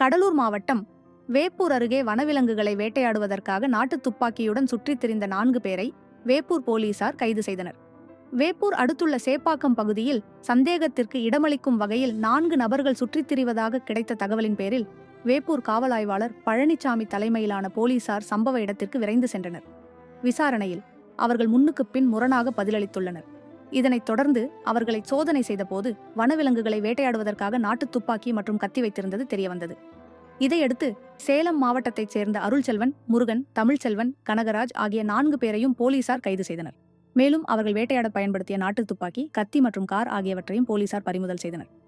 கடலூர் மாவட்டம் வேப்பூர் அருகே வனவிலங்குகளை வேட்டையாடுவதற்காக நாட்டுத் துப்பாக்கியுடன் சுற்றித் திரிந்த நான்கு பேரை வேப்பூர் போலீசார் கைது செய்தனர். வேப்பூர் அடுத்துள்ள சேப்பாக்கம் பகுதியில் சந்தேகத்திற்கு இடமளிக்கும் வகையில் நான்கு நபர்கள் சுற்றித் திரிவதாக கிடைத்த தகவலின் பேரில் வேப்பூர் காவல் ஆய்வாளர் பழனிசாமி தலைமையிலான போலீசார் சம்பவ இடத்திற்கு விரைந்து சென்றனர். விசாரணையில் அவர்கள் முன்னுக்குப் பின் முரணாக பதிலளித்துள்ளனர். இதனைத் தொடர்ந்து அவர்களை சோதனை செய்தபோது வனவிலங்குகளை வேட்டையாடுவதற்காக நாட்டுத் துப்பாக்கி மற்றும் கத்தி வைத்திருந்தது தெரியவந்தது. இதையடுத்து சேலம் மாவட்டத்தைச் சேர்ந்த அருள்செல்வன் முருகன் தமிழ்ச்செல்வன் கனகராஜ் ஆகிய நான்கு பேரையும் போலீசார் கைது செய்தனர். மேலும் அவர்கள் வேட்டையாட பயன்படுத்திய நாட்டுத் துப்பாக்கி கத்தி மற்றும் கார் ஆகியவற்றையும் போலீசார் பறிமுதல் செய்தனர்.